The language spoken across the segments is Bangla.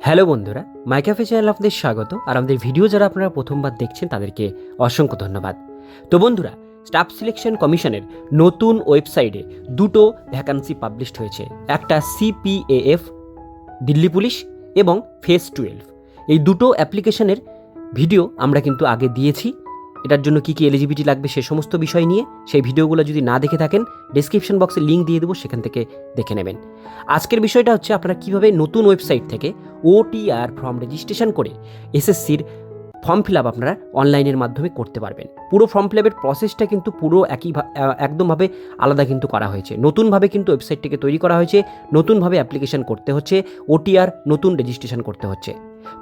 হ্যালো বন্ধুরা মাইক্রাফে চ্যানেল আপনাদের স্বাগত। আর আমাদের ভিডিও যারা আপনারা প্রথমবার দেখছেন, তাদেরকে অসংখ্য ধন্যবাদ। তো বন্ধুরা, স্টাফ সিলেকশন কমিশনের নতুন ওয়েবসাইটে দুটো ভ্যাকান্সি পাবলিশড হয়েছে। একটা সিপিএএফ দিল্লি পুলিশ এবং ফেস টুয়েলভ। এই দুটো অ্যাপ্লিকেশনের ভিডিও আমরা কিন্তু আগে দিয়েছি। এটার জন্য কী কী এলিজিবিলিটি লাগবে সে সমস্ত বিষয় নিয়ে সেই ভিডিওগুলো যদি না দেখে থাকেন ডিসক্রিপশন বক্সে লিঙ্ক দিয়ে দেবো, সেখান থেকে দেখে নেবেন। আজকের বিষয়টা হচ্ছে আপনারা কীভাবে নতুন ওয়েবসাইট থেকে ওটিআর ফর্ম রেজিস্ট্রেশন করে এসএসসির ফর্ম ফিল আপ আপনারা অনলাইনের মাধ্যমে করতে পারবেন। পুরো ফর্ম ফিল আপের প্রসেসটা কিন্তু পুরো একই একদমভাবে আলাদা কিন্তু করা হয়েছে। নতুনভাবে কিন্তু ওয়েবসাইটটিকে তৈরি করা হয়েছে, নতুনভাবে অ্যাপ্লিকেশন করতে হচ্ছে ওটিআর নতুন রেজিস্ট্রেশন করতে হচ্ছে।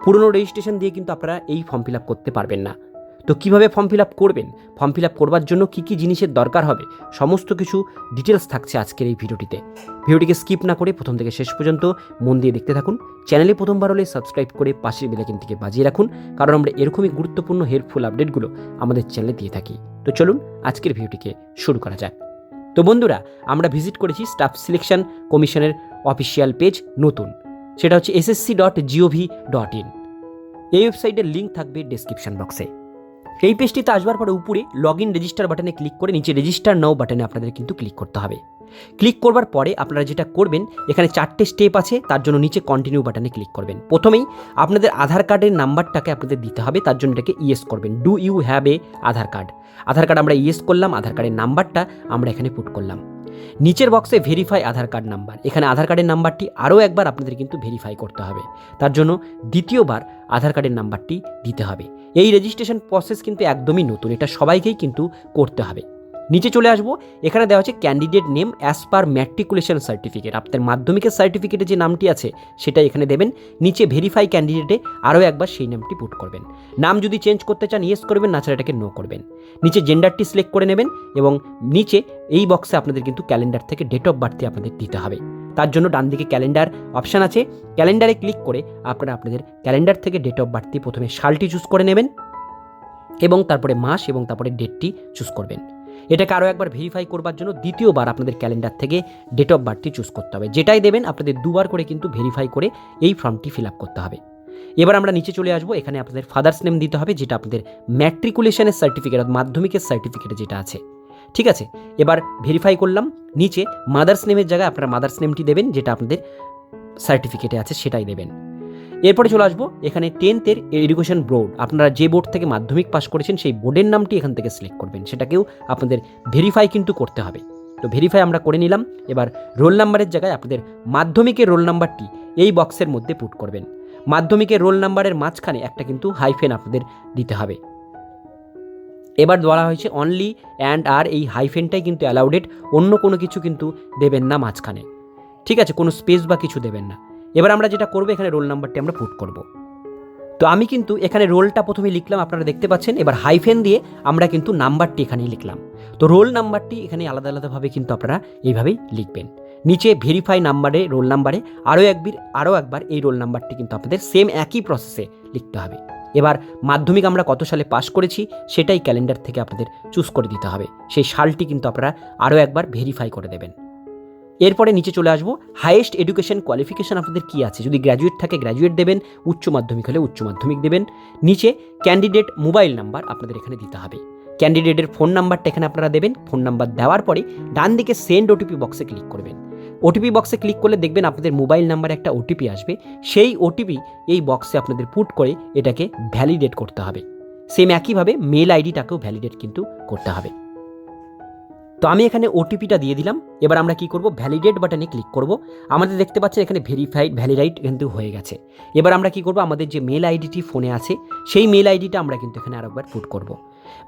পুরনো রেজিস্ট্রেশন দিয়ে কিন্তু আপনারা এই ফর্ম ফিল আপ করতে পারবেন না। তো কীভাবে ফর্ম ফিল আপ করবেন? ফর্ম ফিল আপ করবার জন্য কী কী জিনিসের দরকার হবে? সমস্ত কিছু ডিটেলস থাকছে আজকের এই ভিডিওটিতে। ভিডিওটিকে স্কিপ না করে প্রথম থেকে শেষ পর্যন্ত মন দিয়ে দেখতে থাকুন। চ্যানেলে প্রথমবার হলে সাবস্ক্রাইব করে পাশের বেলাইকনটিকে বাজিয়ে রাখুন, কারণ আমরা এরকমই গুরুত্বপূর্ণ হেল্পফুল আপডেটগুলো আমাদের চ্যানেলে দিয়ে থাকি। তো চলুন আজকের ভিডিওটিকে শুরু করা যাক। তো বন্ধুরা, আমরা ভিজিট করেছি স্টাফ সিলেকশন কমিশনের অফিসিয়াল পেজ নতুন। সেটা হচ্ছে SSC dot gov dot in এই ওয়েবসাইটের লিঙ্ক থাকবে ডেসক্রিপশন বক্সে এই পেজটিতে আসবার পরে উপরে লগ ইন রেজিস্টার বাটনে ক্লিক করে নিচে রেজিস্টার নাও বাটনে আপনাদের কিন্তু ক্লিক করতে হবে। ক্লিক করবার পরে আপনারা যেটা করবেন, এখানে চারটে স্টেপ আছে, তার জন্য নিচে কন্টিনিউ বাটনে ক্লিক করবেন। প্রথমেই আপনাদের আধার কার্ডের নাম্বারটাকে আপনাদের দিতে হবে, তার জন্য এটাকে ইয়েস করবেন। Do you have a Aadhaar card Aadhaar card আমরা ইয়েস করলাম, আধার কার্ডের নাম্বারটা আমরা এখানে পুট করলাম। নিচের বক্সে ভেরিফাই আধার কার্ড নাম্বার এখানে আধার কার্ডের নাম্বারটি আরও একবার আপনাদের কিন্তু ভেরিফাই করতে হবে। তার জন্য দ্বিতীয়বার আধার কার্ডের নাম্বারটি দিতে হবে। এই রেজিস্ট্রেশন প্রসেস কিন্তু একদমই নতুন। এটা সবাইকেই কিন্তু করতে হবে। নিচে চলে আসব। এখানে দেওয়া হচ্ছে candidate name as per matriculation certificate আপনার মাধ্যমিকের সার্টিফিকেটে যে নামটি আছে, সেটা এখানে দেবেন। নিচে ভেরিফাই ক্যান্ডিডেটে আরও একবার সেই নামটি পুট করবেন। নাম যদি চেঞ্জ করতে চান ইয়েস করবেন, না এটাকে নো করবেন। নিচে জেন্ডারটি সিলেক্ট করে নেবেন এবং নিচে এই বক্সে আপনাদের কিন্তু ক্যালেন্ডার থেকে ডেট অফ বার্থটি আপনাদের দিতে হবে। তার জন্য ডান দিকে ক্যালেন্ডার অপশান আছে। ক্যালেন্ডারে ক্লিক করে আপনারা আপনাদের ক্যালেন্ডার থেকে ডেট অফ বার্থটি প্রথমে সালটি চুজ করে নেবেন এবং তারপরে মাস এবং তারপরে ডেটটি চুজ করবেন। এটাকে আরও একবার ভেরিফাই করবার জন্য দ্বিতীয়বার আপনাদের ক্যালেন্ডার থেকে ডেট অফ বার্থটি চুজ করতে হবে। যেটাই দেবেন, আপনাদের দুবার করে কিন্তু ভেরিফাই করে এই ফর্মটি ফিল আপ করতে হবে। এবার আমরা নিচে চলে আসব, এখানে আপনাদের ফাদার্স নেম দিতে হবে, যেটা আপনাদের ম্যাট্রিকুলেশনের সার্টিফিকেট মাধ্যমিকের সার্টিফিকেটে যেটা আছে। ঠিক আছে? এবার ভেরিফাই করলাম, নিচে মাদার্স নেমের জায়গায় আপনারা মাদার্স নেমটি দেবেন, যেটা আপনাদের সার্টিফিকেটে আছে, সেটাই দেবেন। এরপরে চলে আসব এখানে টেন্থের এডুকেশন বোর্ড আপনারা যে বোর্ড থেকে মাধ্যমিক পাস করেছেন, সেই বোর্ডের নামটি এখান থেকে সিলেক্ট করবেন। সেটাকেও আপনাদের ভেরিফাই কিন্তু করতে হবে। তো ভেরিফাই আমরা করে নিলাম। এবার রোল নাম্বারের জায়গায় আপনাদের মাধ্যমিকের রোল নাম্বারটি এই বক্সের মধ্যে পুট করবেন। মাধ্যমিকের রোল নাম্বারের মাঝখানে একটা কিন্তু হাইফেন আপনাদের দিতে হবে। এবার বলা হয়েছে অনলি অ্যান্ড আর, এই হাইফেনটাই কিন্তু অ্যালাউডেড অন্য কোনো কিছু কিন্তু দেবেন না মাঝখানে। ঠিক আছে, কোনো স্পেস বা কিছু দেবেন না। এবার আমরা যেটা করব, এখানে রোল নাম্বারটি আমরা পুট করব। তো আমি কিন্তু এখানে রোলটা প্রথমে লিখলাম, আপনারা দেখতে পাচ্ছেন। এবার হাইফেন দিয়ে আমরা কিন্তু নাম্বারটি এখানেই লিখলাম। তো রোল নাম্বারটি এখানে আলাদা আলাদাভাবে কিন্তু আপনারা এইভাবেই লিখবেন। নিচে ভেরিফাই নাম্বারে রোল নাম্বারে আরও একবার আরও একবার এই রোল নাম্বারটি কিন্তু আপনাদের সেম একই প্রসেসে লিখতে হবে। এবার মাধ্যমিক আমরা কত সালে পাশ করেছি, সেটাই ক্যালেন্ডার থেকে আপনাদের চুজ করে দিতে হবে। সেই সালটি কিন্তু আপনারা আরও একবার ভেরিফাই করে দেবেন। এরপরে নিচে চলে আসব। হাইয়েস্ট এডুকেশন কোয়ালিফিকেশন আপনাদের কী আছে? যদি গ্র্যাজুয়েট থাকে গ্র্যাজুয়েট দেবেন। উচ্চ মাধ্যমিক হলে উচ্চ মাধ্যমিক দেবেন। নিচে ক্যান্ডিডেট মোবাইল নাম্বার আপনাদের এখানে দিতে হবে। ক্যান্ডিডেটের ফোন নাম্বারটা এখানে আপনারা দেবেন। ফোন নাম্বার দেওয়ার পরে ডান দিকে সেন্ড ওটিপি বক্সে ক্লিক করবেন। ওটিপি বক্সে ক্লিক করলে দেখবেন আপনাদের মোবাইল নাম্বারে একটা ওটিপি আসবে। সেই ওটিপি এই বক্সে আপনাদের পুট করে এটাকে ভ্যালিডেট করতে হবে। সেম একইভাবে মেল আইডিটাকেও ভ্যালিডেট কিন্তু করতে হবে। তো আমি এখানে ওটিপিটা দিয়ে দিলাম। এবার আমরা কি করব? ভ্যালিডেট বাটনে ক্লিক করব। আমাদের দেখতে পাচ্ছেন এখানে ভেরিফাইড ভ্যালিডাইট কিন্তু হয়ে গেছে। এবার আমরা কি করব? আমাদের যে মেল আইডিটি ফোনে আছে, সেই মেল আইডিটা আমরা কিন্তু এখানে আরেকবার পুট করব।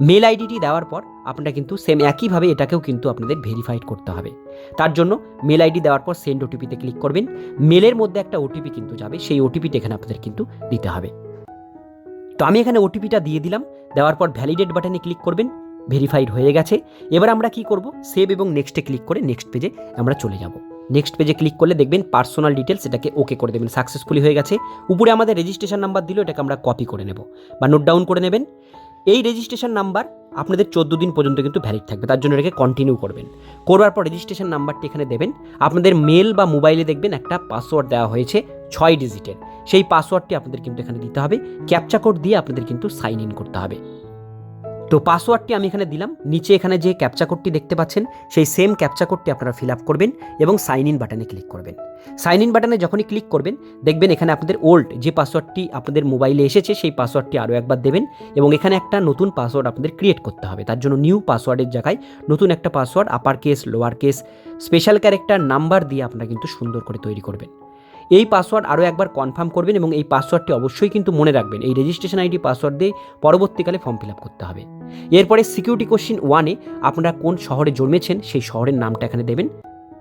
মেল আইডিটি দেওয়ার পর আপনারা কিন্তু সেম একইভাবে এটাকেও কিন্তু আপনাদের ভেরিফাইড করতে হবে। তার জন্য মেল আইডি দেওয়ার পর সেন্ড ওটিপিতে ক্লিক করবেন। মেলের মধ্যে একটা ওটিপি কিন্তু যাবে, সেই ওটিপিটা এখানে আপনাদের কিন্তু দিতে হবে। তো আমি এখানে ওটিপিটা দিয়ে দিলাম। দেওয়ার পর ভ্যালিডেট বাটনে ক্লিক করবেন। ভেরিফাইড হয়ে গেছে। এবার আমরা কি করব? সেভ এবং নেক্সটে ক্লিক করে নেক্সট পেজে আমরা চলে যাব। নেক্সট পেজে ক্লিক করলে দেখবেন পার্সোনাল ডিটেলস এটাকে ওকে করে দেবেন সাকসেসফুলি হয়ে গেছে। উপরে আমাদের রেজিস্ট্রেশন নাম্বার দিল, এটাকে আমরা কপি করে নেব বা নোট ডাউন করে নেবেন। এই রেজিস্ট্রেশন নাম্বার আপনাদের চোদ্দ দিন পর্যন্ত কিন্তু ভ্যালিড থাকবে, তার জন্য এটাকে কন্টিনিউ করবেন। করবার পর রেজিস্ট্রেশন নাম্বারটি এখানে দেবেন। আপনাদের মেল বা মোবাইলে দেখবেন একটা পাসওয়ার্ড দেওয়া হয়েছে, ছয় ডিজিটের সেই পাসওয়ার্ডটি আপনাদের কিন্তু এখানে দিতে হবে। ক্যাপচা কোড দিয়ে আপনাদের কিন্তু সাইন ইন করতে হবে। তো পাসওয়ার্ডটি আমি এখানে দিলাম। নিচে এখানে যে ক্যাপচা কোডটি দেখতে পাচ্ছেন, সেই সেম ক্যাপচা কোডটি আপনারা ফিল আপ করবেন এবং সাইন ইন বাটনে ক্লিক করবেন। সাইন ইন বাটনে যখনই ক্লিক করবেন, দেখবেন এখানে আপনাদের ওল্ড যে পাসওয়ার্ডটি আপনাদের মোবাইলে এসেছে, সেই পাসওয়ার্ডটি আরও একবার দেবেন এবং এখানে একটা নতুন পাসওয়ার্ড আপনাদের ক্রিয়েট করতে হবে। তার জন্য নিউ পাসওয়ার্ডের জায়গায় নতুন একটা password upper case lower case special character number দিয়ে আপনারা কিন্তু সুন্দর করে তৈরি করবেন। এই পাসওয়ার্ড আরও একবার কনফার্ম করবেন এবং এই পাসওয়ার্ডটি অবশ্যই কিন্তু মনে রাখবেন। এই রেজিস্ট্রেশন আইডি পাসওয়ার্ড দিয়ে পরবর্তীকালে ফর্ম ফিল আপ করতে হবে। এরপরে সিকিউরিটি কোশ্চিন ওয়ানে আপনারা কোন শহরে জন্মেছেন, সেই শহরের নামটা এখানে দেবেন।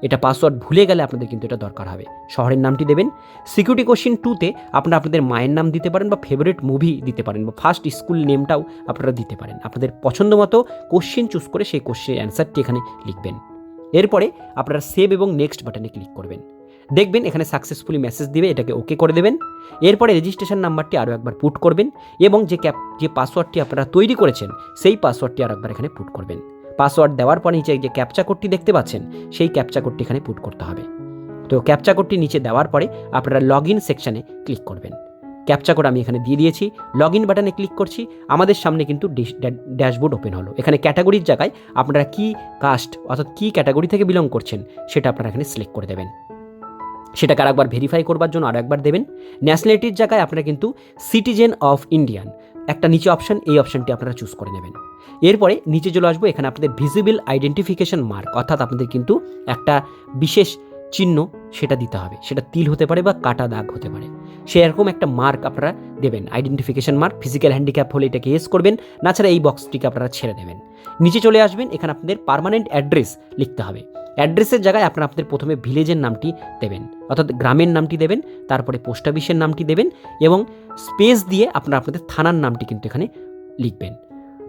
এটা পাসওয়ার্ড ভুলে গেলে আপনাদের কিন্তু এটা দরকার হবে। শহরের নামটি দেবেন। সিকিউরিটি কোশ্চিন টুতে আপনারা আপনাদের মায়ের নাম দিতে পারেন বা ফেভারিট মুভি দিতে পারেন বা ফার্স্ট স্কুল নেমটাও আপনারা দিতে পারেন। আপনাদের পছন্দ মতো কোশ্চিন চুজ করে সেই কোশ্চেনের অ্যান্সারটি এখানে লিখবেন। এরপরে আপনারা সেভ এবং নেক্সট বাটনে ক্লিক করবেন। দেখবেন এখানে সাকসেসফুলি মেসেজ দিবে, এটাকে ওকে করে দেবেন। এরপরে রেজিস্ট্রেশন নাম্বারটি আরও একবার পুট করবেন এবং যে ক্যাপ যে পাসওয়ার্ডটি আপনারা তৈরি করেছেন, সেই পাসওয়ার্ডটি আর একবার এখানে পুট করবেন। পাসওয়ার্ড দেওয়ার পর নিচে যে ক্যাপচা কোডটি দেখতে পাচ্ছেন, সেই ক্যাপচা কোডটি এখানে পুট করতে হবে। তো ক্যাপচা কোডটি নিচে দেওয়ার পরে আপনারা লগ ইন সেকশানে ক্লিক করবেন। ক্যাপচা কোড আমি এখানে দিয়ে দিয়েছি লগ ইন বাটনে ক্লিক করছি, আমাদের সামনে কিন্তু ড্যাশবোর্ড ওপেন হলো। এখানে ক্যাটাগরির জায়গায় আপনারা কি কাস্ট অর্থাৎ কী ক্যাটাগরি থেকে বিলং করছেন, সেটা আপনারা এখানে সিলেক্ট করে দেবেন। সেটাকে আরেকবার ভেরিফাই করবার জন্য আরও একবার দেবেন। ন্যাশনালিটির জায়গায় আপনারা কিন্তু সিটিজেন অফ ইন্ডিয়ান একটা নিচে অপশন এই অপশনটি আপনারা চুজ করে নেবেন। এরপরে নিচে চলে আসব, এখানে আপনাদের ভিজিবল আইডেন্টিফিকেশন মার্ক অর্থাৎ আপনাদের কিন্তু একটা বিশেষ চিহ্ন সেটা দিতে হবে। সেটা তিল হতে পারে বা কাটা দাগ হতে পারে। সেরকম একটা মার্ক আপনারা দেবেন। আইডেন্টিফিকেশন মার্ক ফিজিক্যাল হ্যান্ডিক্যাপ হলে এটাকে ইয়েস করবেন, না ছাড়া এই বক্সটিকে আপনারা ছেড়ে দেবেন। নিচে চলে আসবেন, এখানে আপনাদের পার্মানেন্ট অ্যাড্রেস লিখতে হবে। অ্যাড্রেসের জায়গায় আপনারা আপনাদের প্রথমে ভিলেজের নামটি দেবেন, অর্থাৎ গ্রামের নামটি দেবেন, তারপরে পোস্ট অফিসের নামটি দেবেন এবং স্পেস দিয়ে আপনারা আপনাদের থানার নামটি কিন্তু এখানে লিখবেন।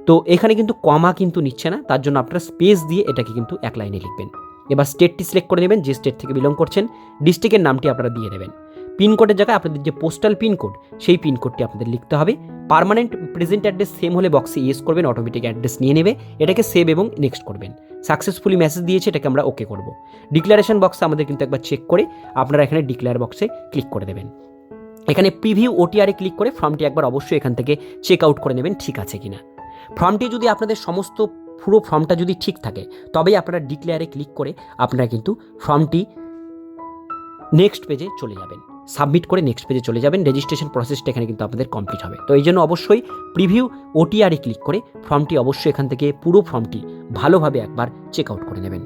তো এখানে কিন্তু কমা কিন্তু নিচ্ছে না, তার জন্য আপনারা স্পেস দিয়ে এটাকে কিন্তু এক লাইনে লিখবেন। এবার স্টেটটি সিলেক্ট করে নেবেন, যে স্টেট থেকে বিলং করছেন ডিস্ট্রিক্টের নামটি আপনারা দিয়ে দেবেন। পিনকোডের জায়গায় আপনাদের যে পোস্টাল পিনকোড সেই পিনকোডটি আপনাদের লিখতে হবে। পার্মানেন্ট প্রেজেন্ট অ্যাড্রেস সেম হলে বক্সে ইয়েস করবেন অটোমেটিক অ্যাড্রেস নিয়ে নেবে, এটাকে সেভ এবং নেক্সট করবেন। সাকসেসফুলি মেসেজ দিয়েছে, এটাকে আমরা ওকে করব। ডিক্লারেশন বক্সে আমাদের কিন্তু একবার চেক করে আপনারা এখানে ডিক্লেয়ার বক্সে ক্লিক করে দেবেন। এখানে প্রিভিউ ওটিআরে ক্লিক করে ফর্মটি একবার অবশ্যই এখান থেকে চেক আউট করে নেবেন, ঠিক আছে কিনা। ফর্মটি যদি আপনাদের সমস্ত পুরো ফর্মটা যদি ঠিক থাকে, তবেই আপনারা ডিক্লেয়ারে ক্লিক করে আপনারা কিন্তু ফর্মটি নেক্সট পেজে চলে যাবেন। সাবমিট করে নেক্সট পেজে চলে যাবেন। রেজিস্ট্রেশন প্রসেসটা এখানে কিন্তু আপনাদের কমপ্লিট হবে। তো এই জন্য অবশ্যই প্রিভিউ ওটিআরে ক্লিক করে ফর্মটি অবশ্যই এখান থেকে পুরো ফর্মটি ভালোভাবে একবার চেক আউট করে নেবেন।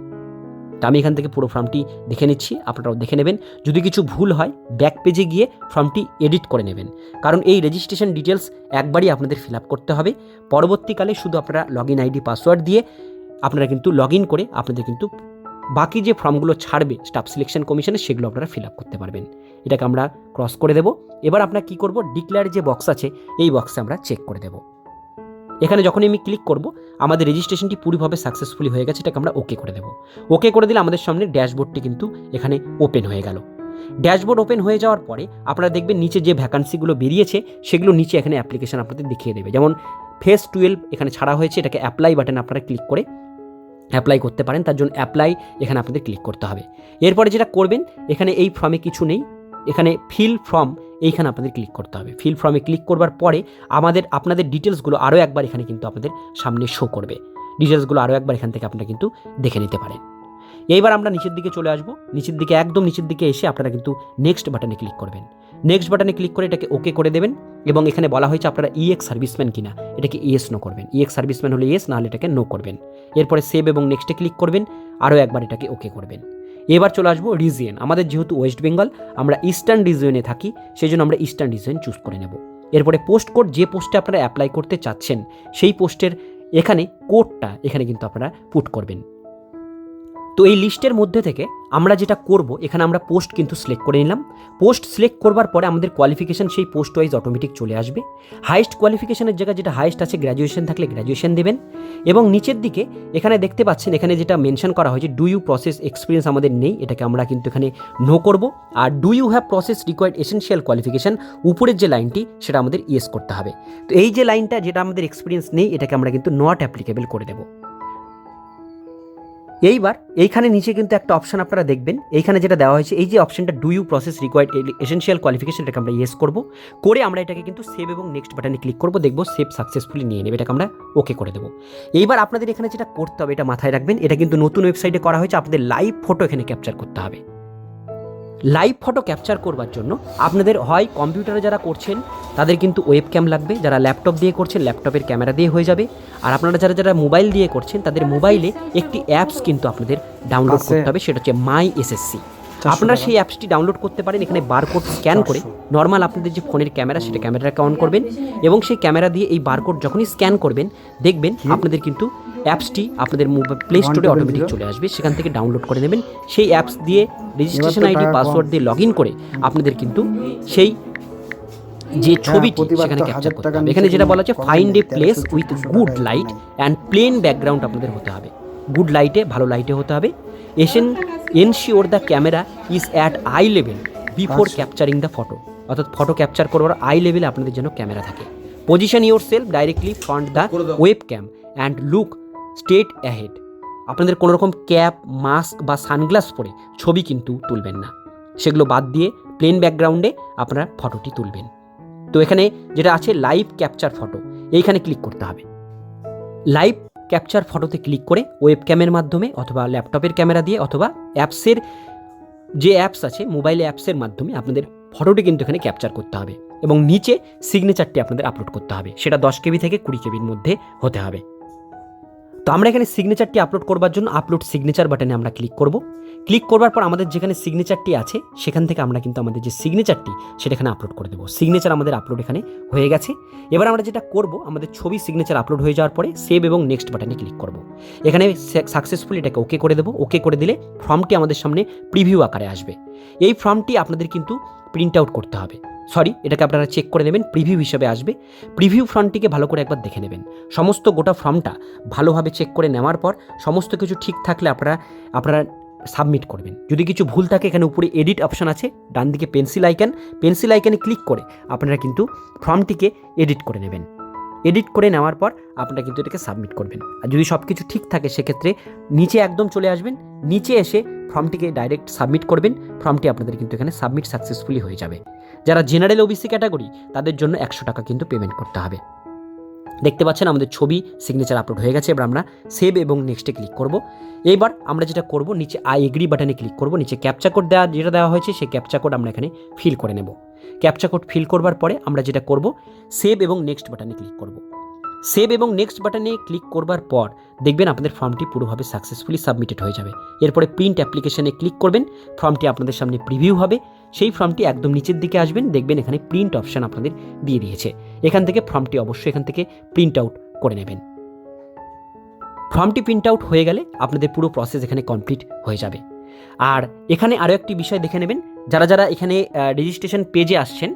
তা আমি এখান থেকে পুরো ফর্মটি দেখে নিচ্ছি, আপনারাও দেখে নেবেন। যদি কিছু ভুল হয় ব্যাক পেজে গিয়ে ফর্মটি এডিট করে নেবেন। কারণ এই রেজিস্ট্রেশন ডিটেলস একবারই আপনাদের ফিল আপ করতে হবে। পরবর্তীকালে শুধু আপনারা লগ ইন আইডি পাসওয়ার্ড দিয়ে আপনারা কিন্তু লগ ইন করে আপনাদের কিন্তু বাকি যে ফর্মগুলো ছাড়বে স্টাফ সিলেকশন কমিশনে সেগুলো আপনারা ফিল আপ করতে পারবেন। এটাকে আমরা ক্রস করে দেব। এবার আপনার কি করব? ডিক্লেয়ার যে বক্স আছে, এই বক্সে আমরা চেক করে দেব। এখানে যখনই আমি ক্লিক করব, আমাদের রেজিস্ট্রেশনটি পুরোভাবে সাকসেসফুলি হয়ে গেছে, এটাকে আমরা ওকে করে দেব। ওকে করে দিলে আমাদের সামনে ড্যাশবোর্ডটি কিন্তু এখানে ওপেন হয়ে গেল। ড্যাশবোর্ড ওপেন হয়ে যাওয়ার পরে আপনারা দেখবেন নিচে যে ভ্যাকান্সিগুলো বেরিয়েছে, সেগুলো নিচে এখানে অ্যাপ্লিকেশন আপনাদের দেখিয়ে দেবে। যেমন ফেস টুয়েলভ এখানে ছাড়া হয়েছে, এটাকে অ্যাপ্লাই বাটন আপনারা ক্লিক করে অ্যাপ্লাই করতে পারেন। তার জন্য অ্যাপ্লাই এখানে আপনাদের ক্লিক করতে হবে। এরপরে যেটা করবেন, এখানে এই ফর্মে কিছু নেই। এখানে ফিল ফর্ম এইখানে আপনাদের ক্লিক করতে হবে। ফিল ফর্মে ক্লিক করবার পরে আমাদের, আপনাদের ডিটেলসগুলো আরও একবার এখানে কিন্তু আপনাদের সামনে শো করবে। ডিটেলসগুলো আরও একবার এখান থেকে আপনারা কিন্তু দেখে নিতে পারেন। এইবার আমরা নিচের দিকে চলে আসব। নিচের দিকে, একদম নিচের দিকে এসে আপনারা কিন্তু নেক্সট বাটনে ক্লিক করবেন। নেক্সট বাটনে ক্লিক করে এটাকে ওকে করে দেবেন এবং এখানে বলা হয়েছে আপনারা ইএক্স সার্ভিসম্যান কিনা, এটাকে ইয়েস নো করবেন। ইএক্স সার্ভিসম্যান হলে ইয়েস নাহলে এটাকে নো করবেন। এরপরে সেভ এবং নেক্সটে ক্লিক করবেন। আরও একবার এটাকে ওকে করবেন। এবার চলে আসব রিজিয়ন আমাদের যেহেতু ওয়েস্ট বেঙ্গল আমরা ইস্টার্ন রিজিয়নে থাকি সেই জন্য আমরা ইস্টার্ন রিজিয়ন চুজ করে নেব। এরপরে পোস্ট কোড যে পোস্টে আপনারা অ্যাপ্লাই করতে চাচ্ছেন, সেই পোস্টের এখানে কোডটা এখানে কিন্তু আপনারা পুট করবেন। তো এই লিস্টের মধ্যে থেকে আমরা যেটা করব, এখানে আমরা পোস্ট কিন্তু সিলেক্ট করে নিলাম। পোস্ট সিলেক্ট করবার পরে আমাদের কোয়ালিফিকেশন সেই পোস্ট ওয়াইজ অটোমেটিক চলে আসবে। হাইস্ট কোয়ালিফিকেশনের জায়গায় যেটা হাইস্ট আছে গ্র্যাজুয়েশন থাকলে গ্র্যাজুয়েশন দেবেন। এবং নিচের দিকে এখানে দেখতে পাচ্ছেন, এখানে যেটা মেনশন করা হয়েছে ডু ইউ প্রসেস এক্সপিরিয়েন্স আমাদের নেই, এটাকে আমরা কিন্তু এখানে নো করব। আর do you have process required essential qualification উপরের যে লাইনটি সেটা আমাদের ইয়েস করতে হবে। তো এই যে লাইনটা যেটা আমাদের এক্সপিরিয়েন্স নেই, এটাকে আমরা কিন্তু নট অ্যাপ্লিকেবল করে দেবো। এইবার এইখানে নিচে কিন্তু একটা অপশন আপনারা দেখবেন। এইখানে যেটা দেওয়া হয়েছে, এই যে অপশনটা do you process required essential qualification এটাকে আমরা ইয়েস করব। করে আমরা এটাকে কিন্তু সেভ এবং নেক্সট বাটনে ক্লিক করব, দেখব সেভ সাকসেসফুলি নিয়ে নেবে, এটাকে আমরা ওকে করে দেবো। এইবার আপনাদের এখানে যেটা করতে হবে, এটা মাথায় রাখবেন, এটা কিন্তু নতুন ওয়েবসাইটে করা হয়েছে, আপনাদের লাইভ ফটো এখানে ক্যাপচার করতে হবে। লাইভ ফটো ক্যাপচার করবার জন্য আপনাদের হয় কম্পিউটারে যারা করছেন তাদের কিন্তু ওয়েব ক্যাম লাগবে। যারা ল্যাপটপ দিয়ে করছেন ল্যাপটপের ক্যামেরা দিয়ে হয়ে যাবে। আর আপনারা যারা যারা মোবাইল দিয়ে করছেন তাদের মোবাইলে একটি অ্যাপস কিন্তু আপনাদের ডাউনলোড করতে হবে সেটা হচ্ছে মাই এসএসসি আপনারা সেই অ্যাপসটি ডাউনলোড করতে পারেন এখানে বারকোড স্ক্যান করে নর্মাল আপনাদের যে ফোনের ক্যামেরা সেটা ক্যামেরাটাকে অন করবেন। এবং সেই ক্যামেরা দিয়ে এই বারকোড যখনই স্ক্যান করবেন দেখবেন আপনাদের কিন্তু অ্যাপসটি আপনাদের মোবাইল প্লে স্টোরে অটোমেটিক চলে আসবে। সেখান থেকে ডাউনলোড করে নেবেন। সেই অ্যাপস দিয়ে রেজিস্ট্রেশন আইডি পাসওয়ার্ড দিয়ে লগ ইন করে আপনাদের কিন্তু সেই যে ছবিটি সেখানে ক্যাপচার করতে হবে। এখানে যেটা বলা হচ্ছে find a place with good light and plain background আপনাদের হতে হবে। গুড লাইটে ভালো লাইটে হতে হবে। এসেন ensure the camera is at eye level before. Capturing the photo অর্থাৎ ফটো ক্যাপচার করবার আই লেভেলে আপনাদের যেন ক্যামেরা থাকে। Position yourself directly front the webcam and look straight ahead. আপনাদের কোনো রকম ক্যাপ, মাস্ক বা সানগ্লাস পরে ছবি কিন্তু তুলবেন না। সেগুলো বাদ দিয়ে প্লেন ব্যাকগ্রাউন্ডে আপনারা ফটোটি তুলবেন। তো এখানে যেটা আছে লাইভ ক্যাপচার ফটো, এইখানে ক্লিক করতে হবে। লাইভ ক্যাপচার ফটোতে ক্লিক করে ওয়েব ক্যামের মাধ্যমে অথবা ল্যাপটপের ক্যামেরা দিয়ে অথবা অ্যাপসের যে অ্যাপস আছে, মোবাইল অ্যাপসের মাধ্যমে আপনাদের ফটোটি কিন্তু এখানে ক্যাপচার করতে হবে এবং নিচে সিগনেচারটি আপনাদের আপলোড করতে হবে। সেটা দশ কেবি থেকে কুড়ি কেবির মধ্যে হতে হবে। তো আমরা এখানে সিগনেচারটি আপলোড করবার জন্য আপলোড সিগনেচার বাটনে আমরা ক্লিক করব। ক্লিক করবার পর আমাদের যেখানে সিগনেচারটি আছে, সেখান থেকে আমরা কিন্তু আমাদের যে সিগনেচারটি সেটা এখানে আপলোড করে দেবো। সিগনেচার আমাদের আপলোড এখানে হয়ে গেছে। এবার আমরা যেটা করব, আমাদের ছবি সিগনেচার আপলোড হয়ে যাওয়ার পরে সেভ এবং নেক্সট বাটনে ক্লিক করব। এখানে সাকসেসফুলি এটাকে ওকে করে দেবো। ওকে করে দিলে ফর্মটি আমাদের সামনে প্রিভিউ আকারে আসবে। এই ফর্মটি আপনাদের কিন্তু প্রিন্ট আউট করতে হবে। সরি এটাকে আপনারা চেক করে নেবেন প্রিভিউ হিসেবে আসবে। প্রিভিউ ফ্রন্টটিকে ভালো করে একবার দেখে নেবেন। সমস্ত গোটা ফর্মটা ভালোভাবে চেক করে নেওয়ার পর সমস্ত কিছু ঠিক থাকলে আপনারা আপনারা সাবমিট করবেন। যদি কিছু ভুল থাকে, এখানে উপরে এডিট অপশন আছে ডান দিকে পেন্সিল আইকন পেন্সিল আইকনে ক্লিক করে আপনারা কিন্তু ফর্মটিকে এডিট করে নেবেন। এডিট করে নেওয়ার পর আপনারা কিন্তু এটাকে সাবমিট করবেন। আর যদি সব কিছু ঠিক থাকে, সেক্ষেত্রে নিচে একদম চলে আসবেন, নিচে এসে ফর্মটিকে ডাইরেক্ট সাবমিট করবেন, ফর্মটি আপনাদের কিন্তু এখানে সাবমিট সাকসেসফুলি হয়ে যাবে। যারা জেনারেল ওবিসি ক্যাটাগরি তাদের জন্য একশো টাকা কিন্তু পেমেন্ট করতে হবে। দেখতে পাচ্ছেন আমাদের ছবি সিগনেচার আপলোড হয়ে গেছে, এবার আমরা সেভ এবং নেক্সটে ক্লিক করব। এবার আমরা যেটা করব, নিচে আই এগ্রি বাটনে ক্লিক করব, নিচে ক্যাপচা কোড দেওয়া যেটা দেওয়া হয়েছে, সেই ক্যাপচা কোড আমরা এখানে ফিল করে নেব। ক্যাপচা কোড ফিল করবার পরে আমরা যেটা করব, সেভ এবং নেক্সট বাটনে ক্লিক করব। সেভ এবং নেক্সট বাটনে ক্লিক করবার পর দেখবেন আপনাদের ফর্মটি পুরোভাবে সাকসেসফুলি সাবমিটেড হয়ে যাবে। এরপরে প্রিন্ট অ্যাপ্লিকেশনে ক্লিক করবেন, ফর্মটি আপনাদের সামনে প্রিভিউ হবে। সেই ফর্মটি একদম নিচের দিকে আসবেন, দেখবেন এখানে প্রিন্ট অপশান আপনাদের দিয়ে দিয়েছে। এখান থেকে ফর্মটি অবশ্যই এখান থেকে প্রিন্ট আউট করে নেবেন। ফর্মটি প্রিন্ট আউট হয়ে গেলে আপনাদের পুরো প্রসেস এখানে কমপ্লিট হয়ে যাবে। আর এখানে আরও একটি বিষয় দেখে নেবেন যারা যারা এখানে রেজিস্ট্রেশন পেজে আসছেন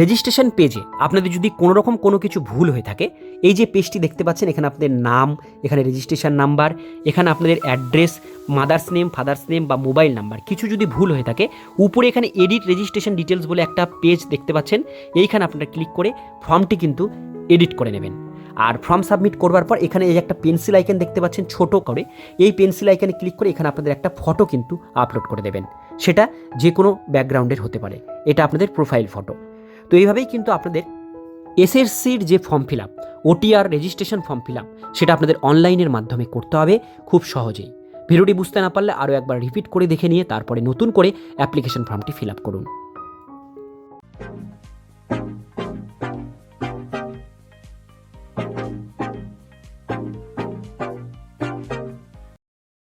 রেজিস্ট্রেশন পেজে আপনাদের যদি কোনো রকম কোনো কিছু ভুল হয়ে থাকে, এই যে পেজটি দেখতে পাচ্ছেন, এখানে আপনাদের নাম, এখানে রেজিস্ট্রেশন নাম্বার এখানে আপনাদের address mother's name father's name বা মোবাইল নাম্বার কিছু যদি ভুল হয়ে থাকে, উপরে এখানে এডিট রেজিস্ট্রেশন ডিটেলস বলে একটা পেজ দেখতে পাচ্ছেন, এইখানে আপনারা ক্লিক করে ফর্মটি কিন্তু এডিট করে নেবেন। আর ফর্ম সাবমিট করবার পর এখানে এই একটা পেন্সিল আইকন দেখতে পাচ্ছেন, ছোট করে। এই পেন্সিল আইকনে ক্লিক করে এখানে আপনাদের একটা ফটো কিন্তু আপলোড করে দেবেন। সেটা যে কোনো ব্যাকগ্রাউন্ডের হতে পারে। এটা আপনাদের প্রোফাইল ফটো তো এইভাবেই কিন্তু আপনাদের এসএসসির যে form fill up OTR registration form fill up সেটা আপনাদের অনলাইনের মাধ্যমে করতে হবে খুব সহজেই। ভিডিওটি বুঝতে না পারলে আরও একবার রিপিট করে দেখে নিয়ে তারপরে নতুন করে অ্যাপ্লিকেশন ফর্মটি ফিল আপ করুন।